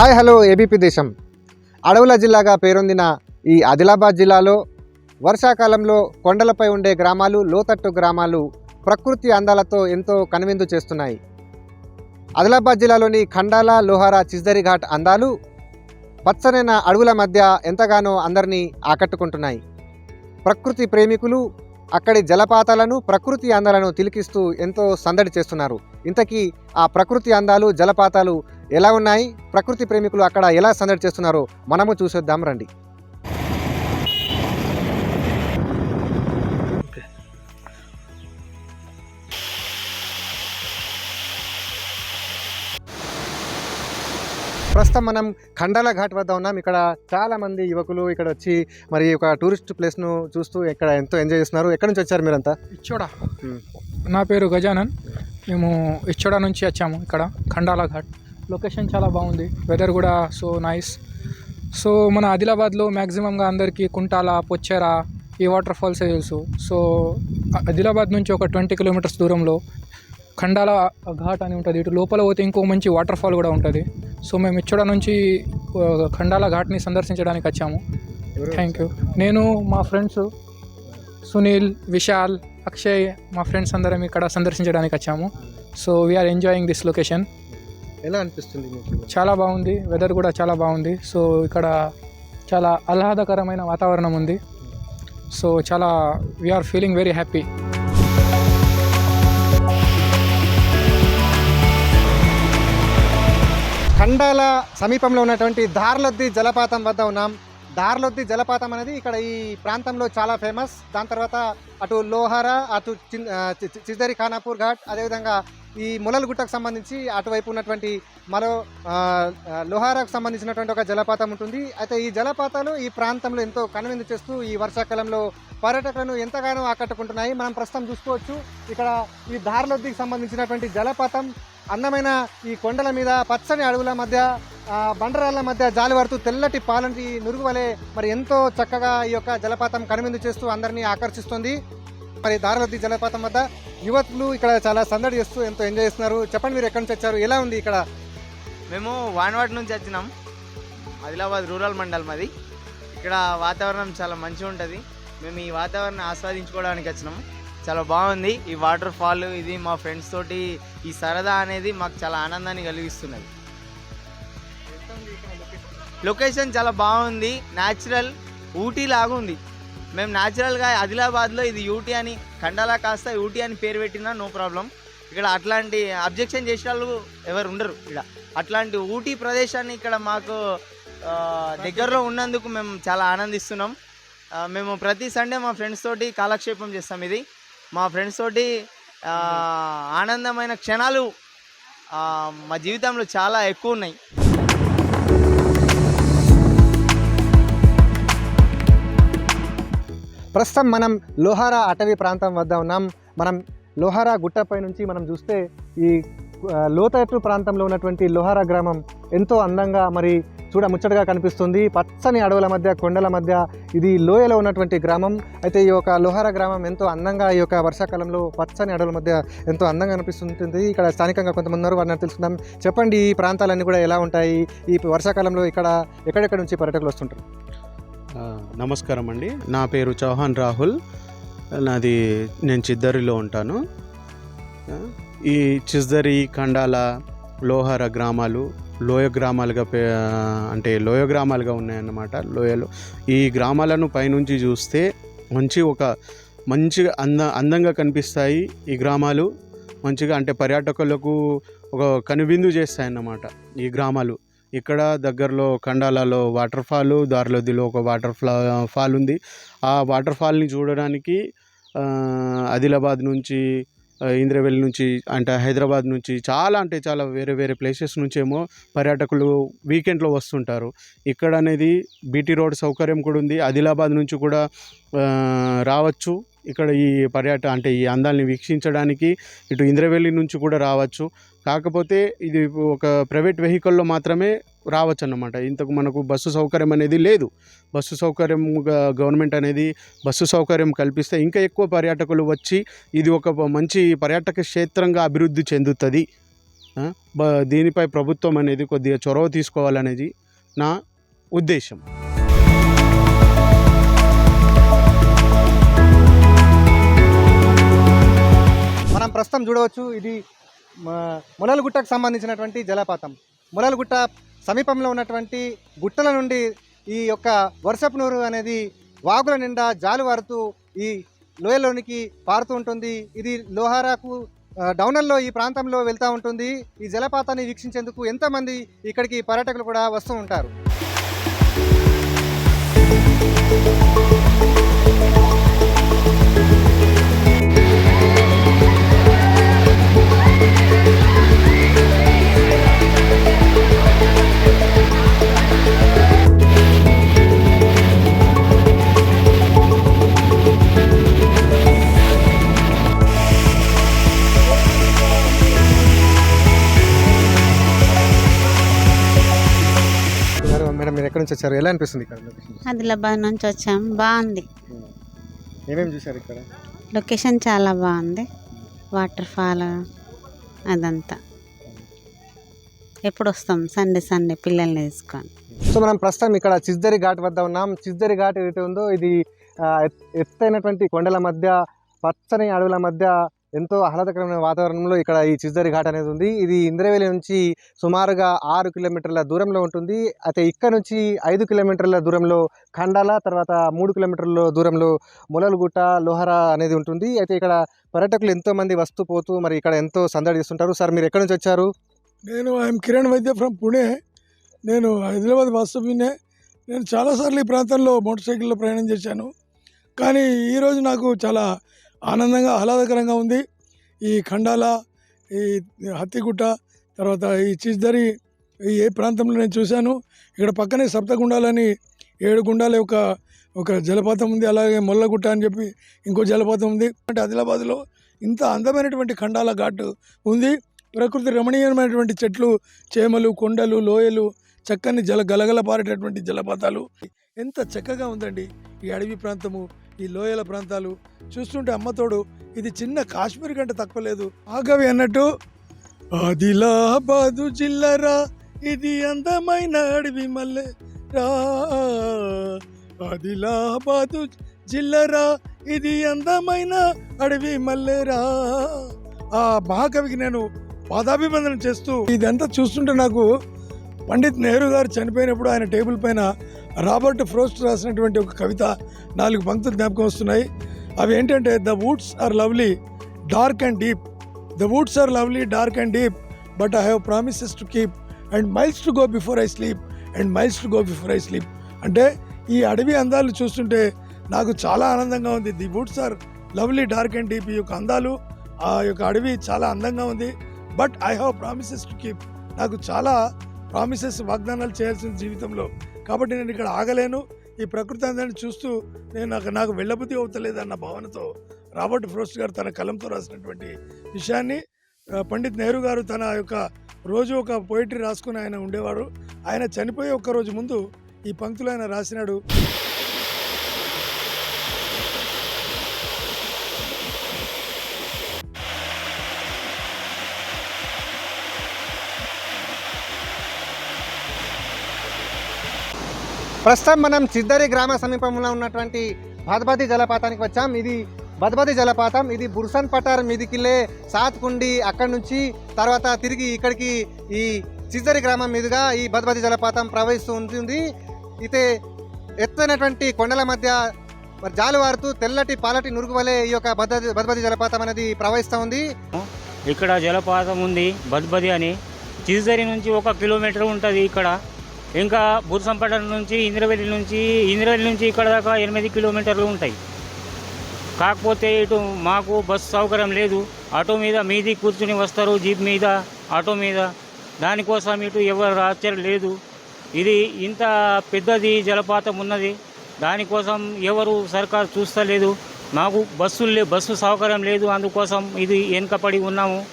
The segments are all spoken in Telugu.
హాయ్ హలో ఏబీపీ దేశం. అడవుల జిల్లాగా పేరొందిన ఈ ఆదిలాబాద్ జిల్లాలో వర్షాకాలంలో కొండలపై ఉండే గ్రామాలు లోతట్టు గ్రామాలు ప్రకృతి అందాలతో ఎంతో కనువిందు చేస్తున్నాయి. ఆదిలాబాద్ జిల్లాలోని ఖండాల లోహారా చిజ్దరి ఘాట్ అందాలు పచ్చనైన అడవుల మధ్య ఎంతగానో అందరినీ ఆకట్టుకుంటున్నాయి. ప్రకృతి ప్రేమికులు అక్కడి జలపాతాలను ప్రకృతి అందాలను తిలికిస్తూ ఎంతో సందడి చేస్తున్నారు. ఇంతకీ ఆ ప్రకృతి అందాలు జలపాతాలు ఎలా ఉన్నాయి? ప్రకృతి ప్రేమికులు అక్కడ ఎలా సందడి చేస్తున్నారో మనము చూసేద్దాం రండి. ప్రస్తుతం మనం ఖండాల ఘాట్ వద్ద ఉన్నాం. ఇక్కడ చాలా మంది యువకులు ఇక్కడ వచ్చి మరి ఒక టూరిస్ట్ ప్లేస్ను చూస్తూ ఇక్కడ ఎంతో ఎంజాయ్ చేస్తున్నారు. ఎక్కడి నుంచి వచ్చారు మీరంతా? ఇచ్చోడా. నా పేరు గజానన్. మేము ఇచ్చోడా నుంచి వచ్చాము ఇక్కడ ఖండాలా ఘాట్. లొకేషన్ చాలా బాగుంది. వెదర్ కూడా సో నైస్ సో మన ఆదిలాబాద్లో మ్యాక్సిమంగా అందరికీ కుంటాల పొచ్చెర ఈ వాటర్ ఫాల్సే తెలుసు. సో ఆదిలాబాద్ నుంచి ఒక ట్వంటీ కిలోమీటర్స్ దూరంలో ఖండాల ఘాట్ అని ఉంటుంది. ఇటు లోపల పోతే ఇంకో మంచి వాటర్ ఫాల్ కూడా ఉంటుంది. సో మేము ఇచ్చోడా నుంచి ఖండాల ఘాట్ని సందర్శించడానికి వచ్చాము. థ్యాంక్ యూ నేను మా ఫ్రెండ్స్ సునీల్ విశాల్ అక్షయ్ మా ఫ్రెండ్స్ అందరం ఇక్కడ సందర్శించడానికి వచ్చాము. So we are enjoying this location ఎలా అనిపిస్తుంది మీకు? చాలా బాగుంది. వెదర్ కూడా చాలా బాగుంది. సో ఇక్కడ చాలా ఆహ్లాదకరమైన వాతావరణం ఉంది. సో చాలా we're feeling very happy Khandala సమీపంలో ఉన్నటువంటి దార్లొద్ది జలపాతం వద్ద ఉన్నాం. దార్లొద్ది జలపాతం అనేది ఇక్కడ ఈ ప్రాంతంలో చాలా ఫేమస్ దాని తర్వాత అటు లోహారా అటు చిన్- ఆ, చి- చి- చిద్దరి ఖానాపూర్ ఘాట్ అదేవిధంగా ఈ ములల్గుట్టకు సంబంధించి అటువైపు ఉన్నటువంటి మరో లోహారాకు సంబంధించినటువంటి ఒక జలపాతం ఉంటుంది. అయితే ఈ జలపాతాలు ఈ ప్రాంతంలో ఎంతో కనువిందు చేస్తూ ఈ వర్షాకాలంలో పర్యాటకులను ఎంతగానో ఆకట్టుకుంటున్నాయి. మనం ప్రస్తుతం చూసుకోవచ్చు. ఇక్కడ ఈ దార్లొద్దికి సంబంధించినటువంటి జలపాతం అందమైన ఈ కొండల మీద పచ్చని అడవుల మధ్య బండరాళ్ళ మధ్య జాలిపడుతూ తెల్లటి పాలంటి నురుగు వలె మరి ఎంతో చక్కగా ఈ యొక్క జలపాతం కనువిందు చేస్తూ అందరినీ ఆకర్షిస్తుంది. మరి దారలద్ది జలపాతం వద్ద యువతులు ఇక్కడ చాలా సందడి చేస్తూ ఎంతో ఎంజాయ్ చేస్తున్నారు. చెప్పండి మీరు ఎక్కడి నుంచి వచ్చారు? ఎలా ఉంది ఇక్కడ? మేము వానవాడ నుంచి వచ్చినాం. ఆదిలాబాద్ రూరల్ మండల్ మాది. ఇక్కడ వాతావరణం చాలా మంచిగా ఉంటుంది. మేము ఈ వాతావరణం ఆస్వాదించుకోవడానికి వచ్చినాం. చాలా బాగుంది. ఈ వాటర్ ఫాల్ ఇది మా ఫ్రెండ్స్ తోటి ఈ సరదా అనేది మాకు చాలా ఆనందాన్ని కలిగిస్తున్నది. లొకేషన్ చాలా బాగుంది. న్యాచురల్ ఊటీ లాగా ఉంది. మేము న్యాచురల్గా ఆదిలాబాద్లో ఇది యూటీ అని ఖండాలా కాస్త ఊటీ అని పేరు పెట్టినా నో ప్రాబ్లం ఇక్కడ అట్లాంటి అబ్జెక్షన్ చేసే వాళ్ళు ఎవరు ఉండరు ఇక్కడ. అట్లాంటి ఊటీ ప్రదేశాన్ని ఇక్కడ మాకు దగ్గరలో ఉన్నందుకు మేము చాలా ఆనందిస్తున్నాం. మేము ప్రతి సండే మా ఫ్రెండ్స్ తోటి కాలక్షేపం చేస్తాం ఇది. మా ఫ్రెండ్స్ తోటి ఆనందమైన క్షణాలు మా జీవితంలో చాలా ఎక్కువ ఉన్నాయి. ప్రస్తుతం మనం లోహారా అటవీ ప్రాంతం వద్ద ఉన్నాం. మనం లోహారా గుట్టపై నుంచి మనం చూస్తే ఈ లోతట్టు ప్రాంతంలో ఉన్నటువంటి లోహారా గ్రామం ఎంతో అందంగా మరి చూడ ముచ్చటగా కనిపిస్తుంది. పచ్చని అడవుల మధ్య కొండల మధ్య ఇది లోయలో ఉన్నటువంటి గ్రామం. అయితే ఈ యొక్క లోహార గ్రామం ఎంతో అందంగా ఈ యొక్క వర్షాకాలంలో పచ్చని అడవుల మధ్య ఎంతో అందంగా అనిపిస్తుంటుంది ఇక్కడ స్థానికంగా కొంతమంది ఉన్నారు వారిని తెలుసుకుందాం. చెప్పండి ఈ ప్రాంతాలన్నీ కూడా ఎలా ఉంటాయి? ఈ వర్షాకాలంలో ఇక్కడ ఎక్కడెక్కడ నుంచి పర్యటకులు వస్తుంటారు? నమస్కారం అండి నా పేరు చౌహాన్ రాహుల్. నాది నేను చిద్దరిలో ఉంటాను. ఈ చిద్దరి కండాల లోహార గ్రామాలు లోయ గ్రామాలుగా పే అంటే లోయ గ్రామాలుగా ఉన్నాయన్నమాట. లోయలు. ఈ గ్రామాలను పైనుంచి చూస్తే మంచి ఒక మంచిగా అంద అందంగా కనిపిస్తాయి ఈ గ్రామాలు. మంచిగా అంటే పర్యాటకులకు ఒక కనువిందు చేస్తాయన్నమాట ఈ గ్రామాలు. ఇక్కడ దగ్గరలో కండాలలో వాటర్ ఫాల్ దారిలోదిలో ఒక వాటర్ ఫ్లా ఫాల్ ఉంది ఆ వాటర్ ఫాల్ని చూడడానికి ఆదిలాబాద్ నుంచి ఇంద్రవెల్లి నుంచి అంటే హైదరాబాద్ నుంచి చాలా అంటే చాలా వేరే వేరే ప్లేసెస్ నుంచి ఏమో పర్యాటకులు వీకెండ్లో వస్తుంటారు. ఇక్కడ అనేది బీటీ రోడ్ సౌకర్యం కూడా ఉంది. ఆదిలాబాద్ నుంచి కూడా రావచ్చు. ఇక్కడ ఈ పర్యాట అంటే ఈ అందాల్ని వీక్షించడానికి ఇటు ఇంద్రవెల్లి నుంచి కూడా రావచ్చు. కాకపోతే ఇది ఒక ప్రైవేట్ వెహికల్లో మాత్రమే రావచ్చు అన్నమాట ఇంతకు మనకు బస్సు సౌకర్యం అనేది లేదు. బస్సు సౌకర్యం గ- గవర్నమెంట్ అనేది బస్సు సౌకర్యం కల్పిస్తే ఇంకా ఎక్కువ పర్యాటకులు వచ్చి ఇది ఒక మంచి పర్యాటక క్షేత్రంగా అభివృద్ధి చెందుతుంది. దీనిపై ప్రభుత్వం అనేది కొద్దిగా చొరవ తీసుకోవాలనేది నా ఉద్దేశం. ప్రస్తుతం చూడవచ్చు ఇది మ- మొలలగుట్టకు సంబంధించినటువంటి జలపాతం. మొలలగుట్ట సమీపంలో ఉన్నటువంటి గుట్టల నుండి ఈ యొక్క వర్షపు నూరు అనేది వాగుల నిండా జాలువారుతూ ఈ లోయలోనికి పారుతూ ఉంటుంది. ఇది లోహారాకు డౌనల్లో ఈ ప్రాంతంలో వెళ్తూ ఉంటుంది. ఈ జలపాతాన్ని వీక్షించేందుకు ఎంతోమంది ఇక్కడికి పర్యాటకులు కూడా వస్తూ ఉంటారు. ఎక్కడి నుంచి వచ్చారు ఎలా అనిపిస్తుంది ఇక్కడ ఆదిలాబాద్ నుంచి వచ్చాం బాగుంది ఏమేమి చూశారు ఇక్కడ? లొకేషన్ చాలా బాగుంది. వాటర్ ఫాల్ అదంతా. ఎప్పుడు వస్తాం సండే సండే పిల్లల్ని తీసుకొని. సో మనం ప్రస్తుతం ఇక్కడ చిజ్దరి ఘాట్ వద్ద ఉన్నాం. చిజ్దరి ఘాట్ ఏదైతే ఉందో ఇది ఎత్తైనటువంటి కొండల మధ్య పచ్చని అడవుల మధ్య ఎంతో ఆహ్లాదకరమైన వాతావరణంలో ఇక్కడ ఈ చిజ్దరి ఘాట్ అనేది ఉంది. ఇది ఇంద్రవేలి నుంచి సుమారుగా ఆరు కిలోమీటర్ల దూరంలో ఉంటుంది. అయితే ఇక్కడ నుంచి ఐదు కిలోమీటర్ల దూరంలో ఖండాల తర్వాత మూడు కిలోమీటర్ల దూరంలో మొలలుగుట్ట లోహర అనేది ఉంటుంది. అయితే ఇక్కడ పర్యాటకులు ఎంతోమంది వస్తూ పోతూ మరి ఇక్కడ ఎంతో సందడి చేస్తుంటారు. సార్ మీరు ఎక్కడి నుంచి వచ్చారు? నేను ఐఎమ్ కిరణ్ వైద్య ఫ్రమ్ పుణే. నేను హైదరాబాద్ వాస్తవ్యనే నేను చాలాసార్లు ఈ ప్రాంతంలో మోటార్ సైకిల్లో ప్రయాణం చేశాను. కానీ ఈరోజు నాకు చాలా ఆనందంగా ఆహ్లాదకరంగా ఉంది. ఈ ఖండాల ఈ హత్తిగుట్ట తర్వాత ఈ చిజ్దరి ఈ ఏ ప్రాంతంలో నేను చూశాను. ఇక్కడ పక్కనే సప్తగుండాలని ఏడు గుండాల యొక్క ఒక జలపాతం ఉంది. అలాగే మొల్లగుట్ట అని చెప్పి ఇంకో జలపాతం ఉంది. అంటే ఆదిలాబాద్లో ఇంత అందమైనటువంటి ఖండాల ఘాట్ ఉంది. ప్రకృతి రమణీయమైనటువంటి చెట్లు చేమలు కొండలు లోయలు చక్కని జల గలగల పారేటటువంటి జలపాతాలు. ఎంత చక్కగా ఉందండి. ఈ అడవి ప్రాంతము ఈ లోయల ప్రాంతాలు. చూస్తుంటే అమ్మతోడు ఇది చిన్న కాశ్మీర్ కంటే తక్కువ లేదు. ఆగవి అన్నట్టు ఆదిలాబాదు జిల్లరా ఇది అందమైన అడవి మల్లె రా ఆదిలాబాదు జిల్లరా ఇది అందమైన అడవి మల్లెరా ఆ మహాకవికి నేను పాదాభివందనం చేస్తూ ఇదంతా చూస్తుంటే నాకు పండిత్ నెహ్రూ గారు చనిపోయినప్పుడు ఆయన టేబుల్ పైన రాబర్ట్ ఫ్రోస్ట్ రాసినటువంటి ఒక కవిత నాలుగు పంక్తులు జ్ఞాపకం వస్తున్నాయి. అవి ఏంటంటే the woods are lovely dark and deep. The woods are lovely dark and deep but I have promises to keep and miles to go before I sleep and miles to go before I sleep. అంటే ఈ అడవి అందాలు చూస్తుంటే నాకు చాలా ఆనందంగా ఉంది. The woods are lovely dark and deep ఈ యొక్క అందాలు ఆ యొక్క అడవి చాలా అందంగా ఉంది. But I have promises to keep. నాకు చాలా ప్రామిసెస్ వాగ్దానాలు చేయాల్సిన జీవితంలో. కాబట్టి నేను ఇక్కడ ఆగలేను. ఈ ప్రకృతి అందాన్ని చూస్తూ నేను నాకు నాకు వెళ్ళబుద్ధి అవుతలేదన్న భావనతో రాబర్ట్ ఫ్రోస్ట్ గారు తన కలంతో రాసినటువంటి విషయాన్ని పండిత్ నెహ్రూ గారు తన యొక్క రోజు ఒక పోయిటరీ రాసుకుని ఆయన ఉండేవారు. ఆయన చనిపోయే ఒక్క రోజు ముందు ఈ పంక్తులు ఆయన రాసినాడు. ప్రస్తుతం మనం చిద్దరి గ్రామ సమీపంలో ఉన్నటువంటి భద్భతి జలపాతానికి వచ్చాం. ఇది భద్భతి జలపాతం. ఇది బుర్సన్ పటార్ మీదికిలే సాత్కుండి అక్కడి నుంచి తర్వాత తిరిగి ఇక్కడికి ఈ చిద్దరి గ్రామం మీదుగా ఈ భద్భతి జలపాతం ప్రవహిస్తూ ఉంటుంది అయితే ఎత్తైనటువంటి కొండల మధ్య మరి జాలువారుతూ తెల్లటి పాలటి నురుగు వలె ఈ యొక్క భద్రతి భద్భతి జలపాతం అనేది ప్రవహిస్తూ ఉంది. ఇక్కడ జలపాతం ఉంది భద్భది అని. చిరుదరి నుంచి ఒక కిలోమీటర్ ఉంటుంది ఇక్కడ. ఇంకా బుర్సంపటం నుంచి ఇంద్రవెల్లి నుంచి ఇందిరవెల్లి నుంచి ఇక్కడ దాకా ఎనిమిది కిలోమీటర్లు ఉంటాయి. కాకపోతే ఇటు మాకు బస్సు సౌకర్యం లేదు. ఆటో మీద మీది కూర్చుని వస్తారు జీప్ మీద ఆటో మీద. దానికోసం ఇటు ఎవరు ఆశ్చర్యం లేదు. ఇది ఇంత పెద్దది జలపాతం ఉన్నది. దానికోసం ఎవరు సర్కార్ చూస్తలేదు. మాకు బస్సులు లే బస్సు సౌకర్యం లేదు. అందుకోసం ఇది వెనుకపడి ఉన్నాము.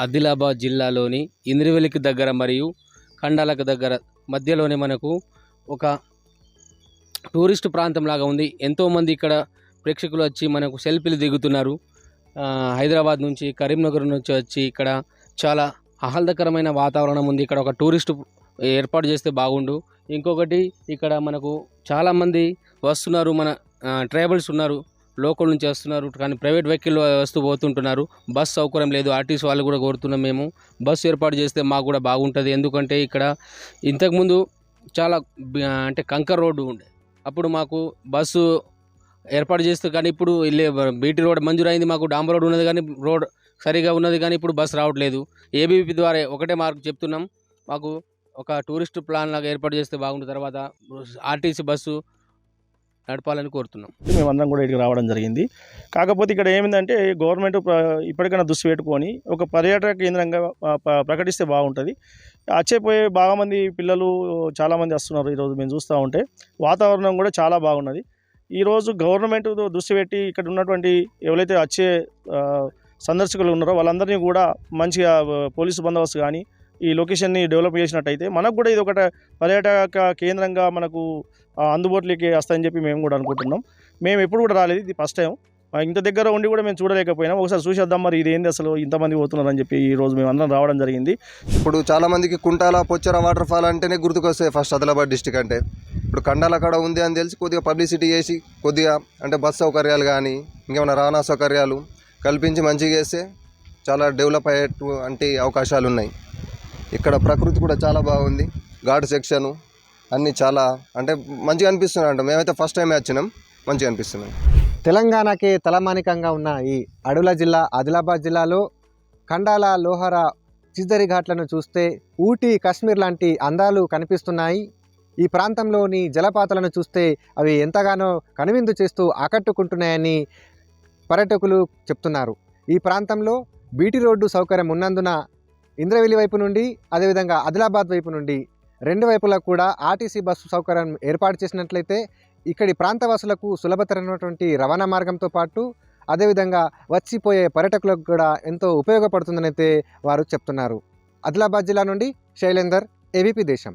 ఆదిలాబాద్ జిల్లాలోని ఇంద్రవెలికి దగ్గర మరియు ఖండాలకు దగ్గర మధ్యలోనే మనకు ఒక టూరిస్ట్ ప్రాంతం లాగా ఉంది ఎంతోమంది ఇక్కడ ప్రేక్షకులు వచ్చి మనకు సెల్ఫీలు దిగుతున్నారు. హైదరాబాద్ నుంచి కరీంనగర్ నుంచి వచ్చి ఇక్కడ చాలా ఆహ్లాదకరమైన వాతావరణం ఉంది. ఇక్కడ ఒక టూరిస్ట్ ఏర్పాటు చేస్తే బాగుండు. ఇంకొకటి ఇక్కడ మనకు చాలామంది వస్తున్నారు. మన ట్రైబల్స్ ఉన్నారు. లోకల్ నుంచి వస్తున్నారు కానీ ప్రైవేట్ వెహికల్ వస్తూ పోతుంటున్నారు. బస్ సౌకర్యం లేదు ఆర్టీసీ వాళ్ళు కూడా కోరుతున్నాం మేము. బస్సు ఏర్పాటు చేస్తే మాకు కూడా బాగుంటుంది. ఎందుకంటే ఇక్కడ ఇంతకుముందు చాలా అంటే కంకర్ రోడ్డు ఉండే. అప్పుడు మాకు బస్సు ఏర్పాటు చేస్తే కానీ ఇప్పుడు వెళ్ళే బీటీ రోడ్ మంజూరైంది మాకు డాంబర్ రోడ్ ఉన్నది కానీ రోడ్ సరిగా ఉన్నది కానీ ఇప్పుడు బస్సు రావట్లేదు. ఏబీపీ ద్వారా ఒకటే మార్కు చెప్తున్నాం. మాకు ఒక టూరిస్ట్ ప్లాన్ లాగా ఏర్పాటు చేస్తే బాగుంటుంది తర్వాత ఆర్టీసీ బస్సు నడపాలని కోరుతున్నాం. మేమందరం కూడా ఇక్కడికి రావడం జరిగింది. కాకపోతే ఇక్కడ ఏమిందంటే గవర్నమెంట్ ఇప్పటికైనా దృష్టి పెట్టుకొని ఒక పర్యాటక కేంద్రంగా ప్రకటిస్తే బాగుంటుంది. వచ్చేపోయే బాగా మంది పిల్లలు చాలామంది వస్తున్నారు ఈరోజు మేము చూస్తూ ఉంటే. వాతావరణం కూడా చాలా బాగున్నది. ఈరోజు గవర్నమెంట్ దృష్టి పెట్టి ఇక్కడ ఉన్నటువంటి ఎవరైతే వచ్చే సందర్శకులు ఉన్నారో వాళ్ళందరినీ కూడా మంచిగా పోలీసు బందోబస్తు కానీ ఈ లొకేషన్ని డెవలప్ చేసినట్టయితే మనకు కూడా ఇది ఒకట పర్యాటక కేంద్రంగా మనకు అందుబాటులోకి వస్తాయని చెప్పి మేము కూడా అనుకుంటున్నాం. మేము ఎప్పుడు కూడా రాలేదు ఇది ఫస్ట్ టైం ఇంత దగ్గర ఉండి కూడా మేము చూడలేకపోయినాం ఒకసారి చూసేద్దాం మరి ఇది ఏంది అసలు ఇంతమంది పోతున్నారని చెప్పి ఈ రోజు మేము అందరం రావడం జరిగింది. ఇప్పుడు చాలామందికి కుంటాల పొచ్చర వాటర్ ఫాల్ అంటేనే గుర్తుకొస్తాయి ఫస్ట్ ఆదిలాబాద్ డిస్టిక్ అంటే. ఇప్పుడు కండాల కాడ ఉంది అని తెలిసి కొద్దిగా పబ్లిసిటీ చేసి కొద్దిగా అంటే బస్ సౌకర్యాలు కానీ ఇంకేమైనా రవాణా సౌకర్యాలు కల్పించి మంచిగా చేస్తే చాలా డెవలప్ అయ్యేటు అంటే అవకాశాలు ఉన్నాయి ఇక్కడ ప్రకృతి కూడా చాలా బాగుంది. ఘాట్ సెక్షను అన్నీ చాలా అంటే మంచిగా అనిపిస్తున్నాయి అంట మేమైతే ఫస్ట్ టైం వచ్చినాం. మంచిగా అనిపిస్తున్నాయి తెలంగాణకే తలమానికంగా ఉన్న ఈ అడవుల జిల్లా ఆదిలాబాద్ జిల్లాలో ఖండాల లోహర చిద్దరి ఘాట్లను చూస్తే ఊటీ కాశ్మీర్ లాంటి అందాలు కనిపిస్తున్నాయి. ఈ ప్రాంతంలోని జలపాతాలను చూస్తే అవి ఎంతగానో కనువిందు చేస్తూ ఆకట్టుకుంటున్నాయని పర్యాటకులు చెప్తున్నారు. ఈ ప్రాంతంలో బీటీ రోడ్డు సౌకర్యం ఉన్నందున ఇంద్రవెల్లి వైపు నుండి అదేవిధంగా ఆదిలాబాద్ వైపు నుండి రెండు వైపులా కూడా ఆర్టీసీ బస్సు సౌకర్యం ఏర్పాటు చేసినట్లయితే ఇక్కడి ప్రాంతవాసులకు సులభతరమైనటువంటి రవాణా మార్గంతో పాటు అదేవిధంగా వచ్చిపోయే పర్యటకులకు కూడా ఎంతో ఉపయోగపడుతుందని అయితే వారు చెప్తున్నారు. ఆదిలాబాద్ జిల్లా నుండి శైలేందర్ ఏబీపీ దేశం.